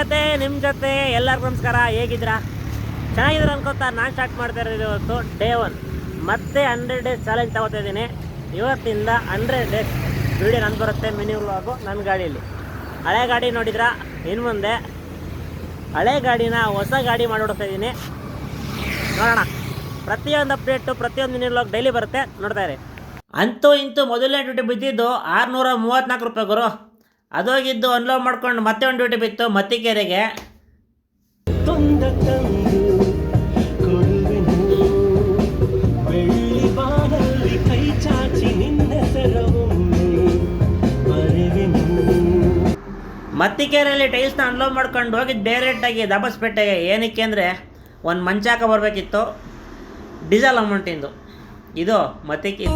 ಜೊತೆ ನಿಮ್ಮ ಜೊತೆ, ಎಲ್ಲರಿಗೂ ನಮಸ್ಕಾರ. ಹೇಗಿದ್ದೀರಾ? ಚೆನ್ನಾಗಿದ್ರು ಅನ್ಕೋತಾ ನಾನು ಸ್ಟಾರ್ಟ್ ಮಾಡ್ತಾ ಇರೋದು ಇವತ್ತು ಡೇ ಒನ್ ಮತ್ತೆ ಹಂಡ್ರೆಡ್ ಡೇಸ್ ಚಾಲೆಂಜ್ ತಗೋತಾ ಇದ್ದೀನಿ. ಇವತ್ತಿಂದ ಹಂಡ್ರೆಡ್ ಡೇಸ್ ವಿಡಿಯೋ ನಾನು ಬರುತ್ತೆ ಮಿನಿ ವ್ಲಾಗು ನನ್ನ ಗಾಡಿಯಲ್ಲಿ ಹಳೆ ಗಾಡಿ ನೋಡಿದ್ರಾ? ಇನ್ನು ಮುಂದೆ ಹಳೆ ಗಾಡಿನ ಹೊಸ ಗಾಡಿ ಮಾಡಿಬಿಡ್ತಾ ಇದ್ದೀನಿ. ನೋಡೋಣ. ಪ್ರತಿಯೊಂದು ಅಪ್ಡೇಟು ಪ್ರತಿಯೊಂದು ಮಿನಿ ವ್ಲಾಗ್ ಡೈಲಿ ಬರುತ್ತೆ. ನೋಡ್ತಾ ಇರಿ. ಅಂತೂ ಇಂತೂ ಮೊದಲನೇ ಡ್ಯೂಟಿ ಬಿದ್ದಿದ್ದು ಆರುನೂರ ಮೂವತ್ತ್ನಾಲ್ಕು ರೂಪಾಯಿ ಗುರು. ಅದೋಗಿದ್ದು ಅನ್ಲೋಡ್ ಮಾಡ್ಕೊಂಡು ಮತ್ತೆ ಒಂದು ಡ್ಯೂಟಿ ಬಿತ್ತು ಮತ್ತಿಕೆರೆಗೆ. ಮತ್ತಿಕೆರೆಯಲ್ಲಿ ಟೈಲ್ಸ್ನ ಅನ್ಲೋಡ್ ಮಾಡ್ಕೊಂಡು ಹೋಗಿದ್ದು ಡೈರೆಕ್ಟಾಗಿ ದಬಸ್ಪೇಟೆಗೆ ಏನಕ್ಕೆ ಅಂದರೆ ಒಂದು ಮಂಚಾಕ ಬರಬೇಕಿತ್ತು. ಡೀಸೆಲ್ ಅಮೌಂಟಿಂದು ಇದು. ಮತ್ತಿಕೆ